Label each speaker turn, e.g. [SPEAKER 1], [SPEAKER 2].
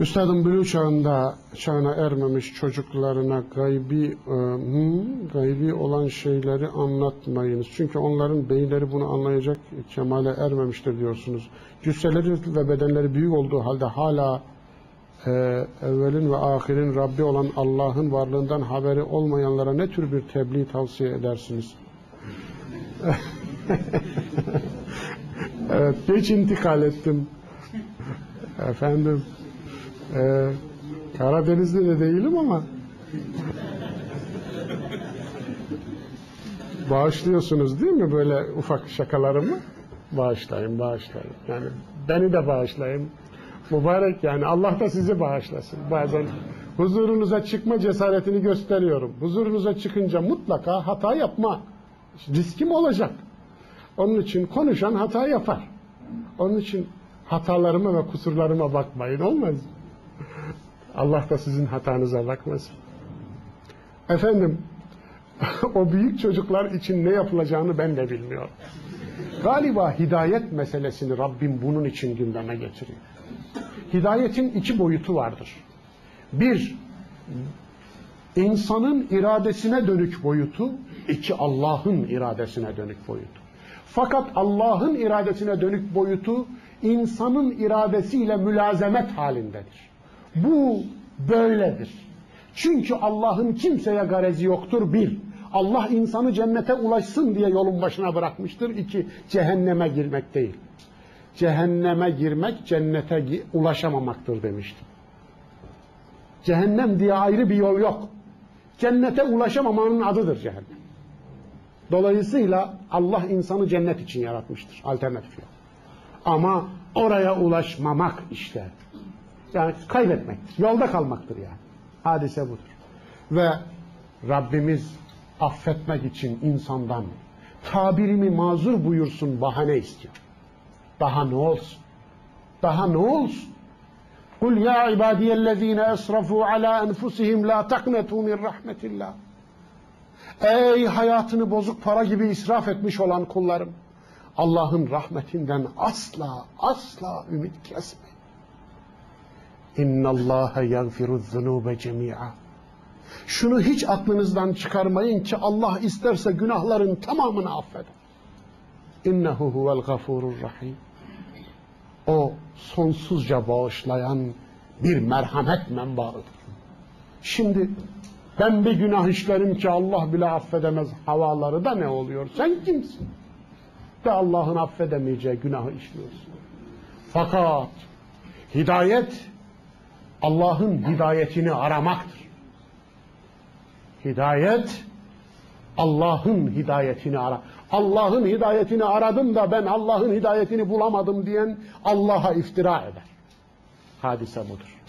[SPEAKER 1] Üstadım bülü çağında çağına ermemiş çocuklarına gaybi hmm, gaybi olan şeyleri anlatmayınız. Çünkü onların beyinleri bunu anlayacak kemale ermemiştir diyorsunuz. Cüsseleri ve bedenleri büyük olduğu halde hala e, evvelin ve ahirin Rabbi olan Allah'ın varlığından haberi olmayanlara ne tür bir tebliğ tavsiye edersiniz? evet, geç intikal ettim. Efendim, ee, Karadeniz'de de değilim ama bağışlıyorsunuz değil mi böyle ufak şakalarımı? Bağışlayın, bağışlayın. Yani beni de bağışlayın. Mübarek yani Allah da sizi bağışlasın. Bazen huzurunuza çıkma cesaretini gösteriyorum. Huzurunuza çıkınca mutlaka hata yapma riskim olacak. Onun için konuşan hata yapar. Onun için hatalarıma ve kusurlarıma bakmayın olmaz mı? Allah da sizin hatanıza bakmasın. Efendim, o büyük çocuklar için ne yapılacağını ben de bilmiyorum. Galiba hidayet meselesini Rabbim bunun için gündeme getiriyor. Hidayetin iki boyutu vardır. Bir, insanın iradesine dönük boyutu, iki Allah'ın iradesine dönük boyutu. Fakat Allah'ın iradesine dönük boyutu insanın iradesiyle mülazemet halindedir. Bu böyledir. Çünkü Allah'ın kimseye garezi yoktur bir. Allah insanı cennete ulaşsın diye yolun başına bırakmıştır. İki, cehenneme girmek değil. Cehenneme girmek cennete ulaşamamaktır demiştim. Cehennem diye ayrı bir yol yok. Cennete ulaşamamanın adıdır cehennem. Dolayısıyla Allah insanı cennet için yaratmıştır. Alternatif yok. Ama oraya ulaşmamak işte. Yani kaybetmektir. Yolda kalmaktır yani. Hadise budur. Ve Rabbimiz affetmek için insandan tabirimi mazur buyursun bahane istiyor. Daha ne olsun? Daha ne olsun? Kul ya ibadiyellezine esrafu ala enfusihim la taknetu min rahmetillah. Ey hayatını bozuk para gibi israf etmiş olan kullarım. Allah'ın rahmetinden asla asla ümit kesme. İnna Allah yagfiru zunube cemi'a. Şunu hiç aklınızdan çıkarmayın ki Allah isterse günahların tamamını affeder. İnnehu huvel gafurur rahim. O sonsuzca bağışlayan bir merhamet menbaıdır. Şimdi ben bir günah işlerim ki Allah bile affedemez havaları da ne oluyor? Sen kimsin? De Allah'ın affedemeyeceği günahı işliyorsun. Fakat hidayet Allah'ın hidayetini aramaktır. Hidayet Allah'ın hidayetini ara. Allah'ın hidayetini aradım da ben Allah'ın hidayetini bulamadım diyen Allah'a iftira eder. Hadise budur.